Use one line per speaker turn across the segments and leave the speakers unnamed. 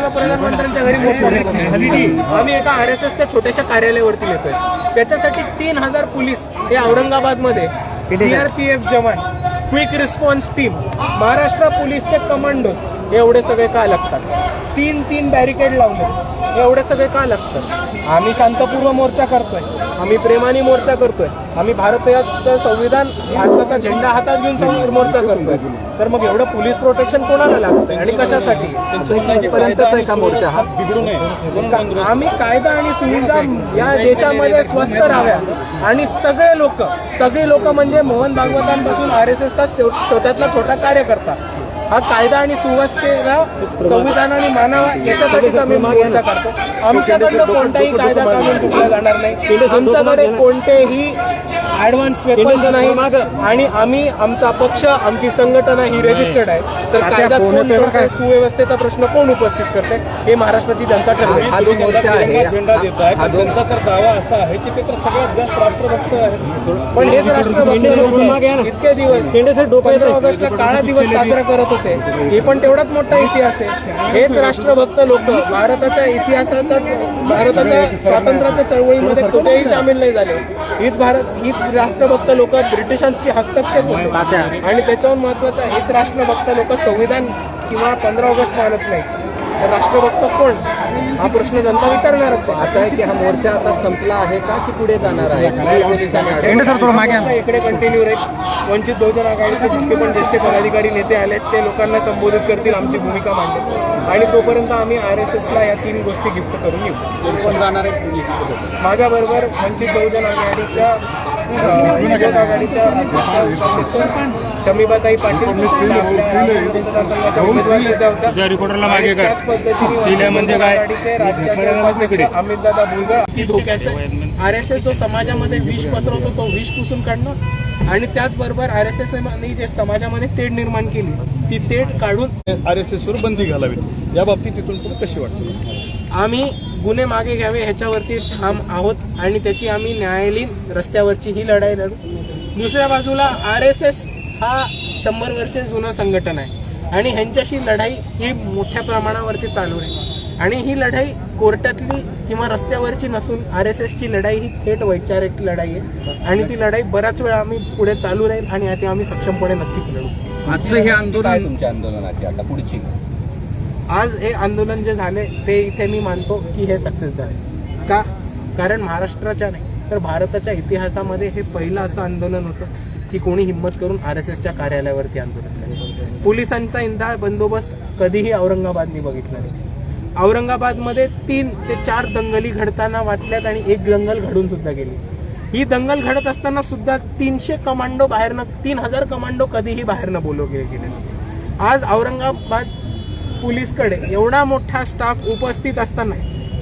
किंवा प्रधानमंत्र्यांच्या घरी आम्ही एका आर एस एसच्या छोट्याशा कार्यालयावरती येतोय. त्याच्यासाठी तीन हजार पोलीस हे औरंगाबादमध्ये सीआरपीएफ जवान क्विक रिस्पॉन्स टीम महाराष्ट्र पोलीसचे कमांडोज एवढे सगळे का लागतात? तीन तीन बॅरिकेड लावले. एवढे सगळे का लागतात? आम्ही शांतपूर्व मोर्चा करतोय. आम्ही प्रेमाने मोर्चा करतोय. आम्ही भारताचं संविधान भारताचा झेंडा हातात घेऊन मोर्चा करतोय. तर मग एवढं पोलीस प्रोटेक्शन कोणाला लागतंय? आणि कशासाठी?
पर्यंतच आहे का मोर्चा हा.
बिघडू नये.
आम्ही कायदा आणि सुविधा या देशामध्ये स्वस्त राहाव्या. आणि सगळे लोक सगळे लोक म्हणजे मोहन भागवतांपासून आर एस एसचा छोट्यातला छोटा कार्यकर्ता. हा कायदा आणि सुव्यवस्थेला संविधानाने मानावा याच्यासाठी आम्ही मोर्चा करतो आमच्याकडनं कोणताही कायदा कानून तुटला जाणार नाही. आमच्याकडे कोणतेही ऍडव्हान्स पेपर्स नाही आणि आम्ही आमचा पक्ष आमची संघटना ही रजिस्टर्ड आहे. तर कायदा कोण तोडतंय, सुव्यवस्थेचा प्रश्न कोण उपस्थित करते हे महाराष्ट्राची जनता ठरवेल
हा जो मोर्चा आहे
झेंडा देत आहे
हा
त्यांचा तर दावा असा आहे की ते तर सगळ्यात जास्त राष्ट्रभक्त आहेत.
पण हेच राष्ट्रभक्त लोक इतके दिवस पंधरा ऑगस्टचा काळा दिवस साजरा करत होते. हे पण तेवढाच मोठा इतिहास आहे. हेच राष्ट्रभक्त लोक भारताच्या इतिहासाचा भारताच्या स्वातंत्र्याच्या चळवळीमध्ये कुठेही सामील नाही झाले. हीच भारत हीच राष्ट्रभक्त लोक ब्रिटिशांशी हस्तक्षेप होते. आणि त्याच्याहून महत्वाचं हेच राष्ट्रभक्त लोक संविधान किंवा पंधरा ऑगस्ट मानत नाही तर राष्ट्रभक्त कोण? हा प्रश्न जनता विचारणारच आहे.
असं आहे की हा मोर्चा आता संपला आहे का की पुढे जाणार आहे?
इकडे कंटिन्यू राहील वंचित बहुजन आघाडीचे जितके पण ज्येष्ठ पदाधिकारी नेते आलेत. ते लोकांना संबोधित करतील आमची भूमिका मांडेल आणि तोपर्यंत आम्ही आर एस एसला या तीन गोष्टी गिफ्ट करून येऊ.
जाणार आहे?
माझ्या बरोबर वंचित बहुजन आघाडीच्या शमीबाताई पाटील त्याच पद्धतीने
म्हणजे
उपाध्यक्ष अमितदादा की धोक्याचे? आर एस एस जो समाजामध्ये विष पसरवतो तो विष पुसून काढणं. आणि त्याचबरोबर आर एस एस जे समाजामध्ये तेढ निर्माण केली. ती तेट काढून
आर एस एसवर बंदी घालावी. या बाबतीत तिथून पुढे कशी वाटतं
आम्ही गुन्हे मागे घ्यावे ह्याच्यावरती ठाम आहोत आणि त्याची आम्ही न्यायालयीन रस्त्यावरची ही लढाई लढू. दुसऱ्या बाजूला आर एस एस हा शंभर वर्षे जुनं संघटन आहे आणि ह्यांच्याशी लढाई ही मोठ्या प्रमाणावरती चालू आहे. आणि ही लढाई कोर्टातली किंवा रस्त्यावरची नसून आर एस एसची लढाई ही थेट वैचारिक लढाई आहे. आणि ती लढाई बराच वेळा आम्ही पुढे चालू राहील आणि आम्ही सक्षमपणे नक्कीच लढू.
आजचं हे आंदोलन तुमच्या आंदोलनाची आता पुढची?
आज हे आंदोलन जे झाले ते इथे मी मानतो की हे सक्सेस झाले. का? कारण महाराष्ट्राच्या नाही तर भारताच्या इतिहासामध्ये हे पहिलं असं आंदोलन होतं की कोणी हिंमत करून आर एस एसच्या कार्यालयावरती आंदोलन केलं. पोलिसांचा इंधा बंदोबस्त कधीही औरंगाबादनी बघितला नाही. औरंगाबादमध्ये तीन ते चार दंगली घडताना वाचल्यात आणि एक दंगल घडून सुद्धा गेली. ही दंगल घडत असताना सुद्धा तीनशे कमांडो बाहेरनं तीन हजार कमांडो कधीही बाहेरनं बोलवले गेले आज औरंगाबाद पोलीसकडे एवढा मोठा स्टाफ उपस्थित असताना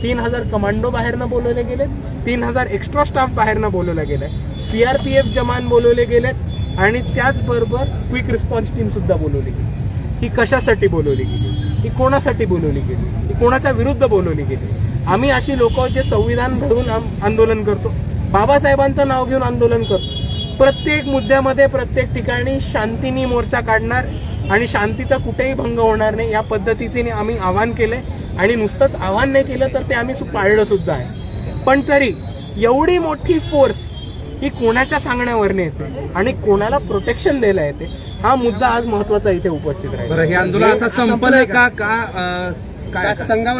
तीन हजार कमांडो बाहेरनं बोलवले गेलेत तीन हजार एक्स्ट्रा स्टाफ बाहेरनं बोलवला गेलाय सीआरपीएफ जवान बोलवले गेलेत आणि त्याचबरोबर क्विक रिस्पॉन्स टीम सुद्धा बोलवली गेली. ही कशासाठी बोलवली गेली? ही कोणासाठी बोलवली गेली? ही कोणाच्या विरुद्ध बोलवली गेली? आम्ही अशी लोक जे संविधान धरून आम- आंदोलन करतो बाबासाहेबांचं नाव घेऊन आंदोलन करतो प्रत्येक मुद्द्यामध्ये प्रत्येक ठिकाणी शांतीनी मोर्चा काढणार आणि शांतीचा कुठेही भंग होणार नाही. या पद्धतीने आम्ही आवाहन केलंय. आणि नुसतंच आवाहन नाही केलं तर ते आम्ही पाळलं सुद्धा आहे. पण तरी एवढी मोठी फोर्स ही कोणाच्या सांगण्यावरने येते? आणि कोणाला प्रोटेक्शन द्यायला येते? हा मुद्दा आज महत्त्वाचा इथे उपस्थित राहील.
हे आंदोलन आता संपलंय का? का?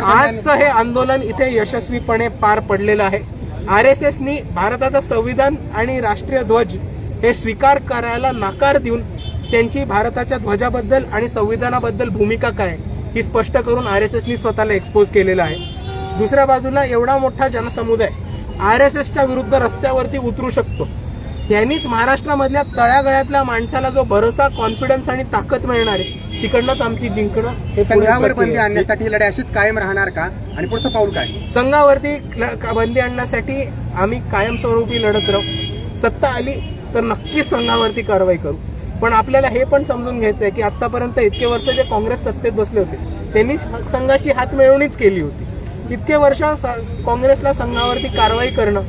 आजचं हे आंदोलन इथे यशस्वीपणे पार पडलेलं आहे. आर एस एसनी भारताचं संविधान आणि राष्ट्रीय ध्वज हे स्वीकार करायला नकार देऊन त्यांची भारताच्या ध्वजाबद्दल आणि संविधानाबद्दल भूमिका काय ही स्पष्ट करून आर एस एसनी स्वतःला एक्सपोज केलेलं आहे. दुसऱ्या बाजूला एवढा मोठा जनसमुदाय आर एस एसच्या विरुद्ध रस्त्यावरती उतरू शकतो. यांनीच महाराष्ट्रामधल्या तळ्यागळ्यातल्या माणसाला जो भरोसा कॉन्फिडन्स आणि ताकद मिळणार आहे तिकडनंच आमची जिंकणं हे
संघावर बंदी. आणण्यासाठी ही लढाई अशीच कायम राहणार का? आणि पुढचं पाऊल काय?
संघावरती बंदी आणण्यासाठी आम्ही कायमस्वरूपी लढत राहू. सत्ता आली तर नक्कीच संघावरती कारवाई करू. पण आपल्याला हे पण समजून घ्यायचं आहे की आतापर्यंत इतके वर्ष जे काँग्रेस सत्तेत बसले होते त्यांनी संघाशी हात मिळवणीच केली होती. इतके वर्ष काँग्रेसला संघावरती कारवाई करणं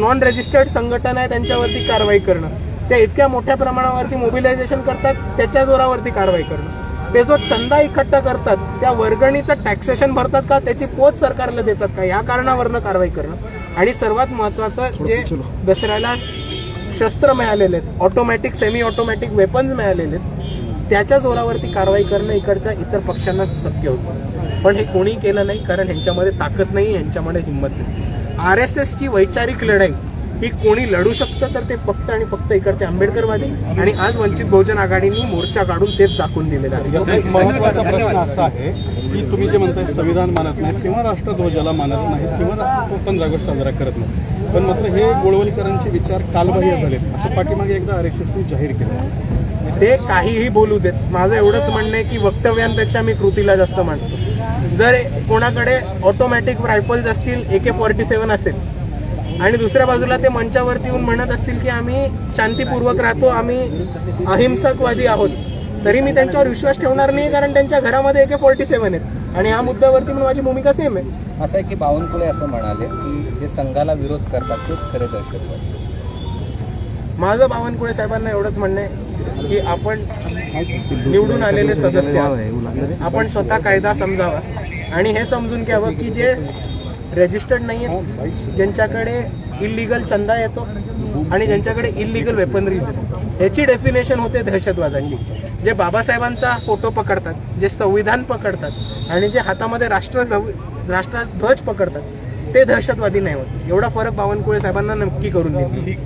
नॉन रजिस्टर्ड संघटना आहे त्यांच्यावरती कारवाई करणं त्या इतक्या मोठ्या प्रमाणावरती मोबिलायझेशन करतात त्याच्या जोरावरती कारवाई करणं. ते जो चंदा इकट्ठा करतात त्या वर्गणीचं टॅक्सेशन भरतात का? त्याची पोच सरकारला देतात का? या कारणावरनं कारवाई करणं. आणि सर्वात महत्वाचं जे दसऱ्याला शस्त्र मिळालेले आहेत ऑटोमॅटिक सेमी ऑटोमॅटिक वेपन्स मिळालेले आहेत त्याच्या जोरावरती कारवाई करणं इकडच्या इतर पक्षांना शक्य होतं. पण हे कोणी केलं नाही कारण ह्यांच्यामध्ये ताकद नाही ह्यांच्यामध्ये हिंमत नाही. आर एस एसची वैचारिक लढाई ही कोणी लढू शकतं तर ते फक्त आणि फक्त इकडचे आंबेडकरवादी आणि आज वंचित बहुजन आघाडीने मोर्चा काढून तेच दाखवून दिलेलं आहे.
एक महत्त्वाचा प्रश्न असा आहे की तुम्ही जे म्हणताय संविधान मानत नाही किंवा राष्ट्रध्वजाला मानत नाही किंवा पंधरा ऑगस्ट साजरा करत नाही पण मात्र हे गोळवलकरांचे विचार कालबाह्य झालेत. असं पाठीमागे एकदा आर एस एसने जाहीर केलं.
ते काहीही बोलू देत. माझं एवढंच म्हणणं आहे की वक्तव्यांपेक्षा मी कृतीला जास्त मानतो. जर कोणाकडे ऑटोमॅटिक रायफल्स असतील ए के फॉर्टी सेव्हन असेल आणि दुसऱ्या बाजूला ते मंचावरती येऊन म्हणत असतील की आम्ही शांतीपूर्वक राहतो आम्ही अहिंसकवादी आहोत. तरी मी त्यांच्यावर विश्वास ठेवणार नाही कारण त्यांच्या घरामध्ये ए के फॉर्टी सेव्हन आहेत. आणि ह्या मुद्द्यावरती पण माझी भूमिका सेम आहे.
असं आहे की बावनकुळे असं म्हणाले की जे संघाला विरोध करतात तेच खरे दहशतवादी
माझं बावनकुळे साहेबांना एवढंच म्हणणं आहे की आपण निवडून आलेले सदस्य. आपण स्वतः कायदा समजावा आणि हे समजून घ्यावं की जे रजिस्टर्ड नाही आहेत ज्यांच्याकडे इलिगल चंदा येतो आणि ज्यांच्याकडे इलिगल वेपनरीज याची डेफिनेशन होते दहशतवादाची. जे बाबासाहेबांचा फोटो पकडतात जे संविधान पकडतात आणि जे हातामध्ये राष्ट्र राष्ट्रध्वज पकडतात ते दहशतवादी नाही होत. एवढा फरक बावनकुळे साहेबांना नक्की करून दिली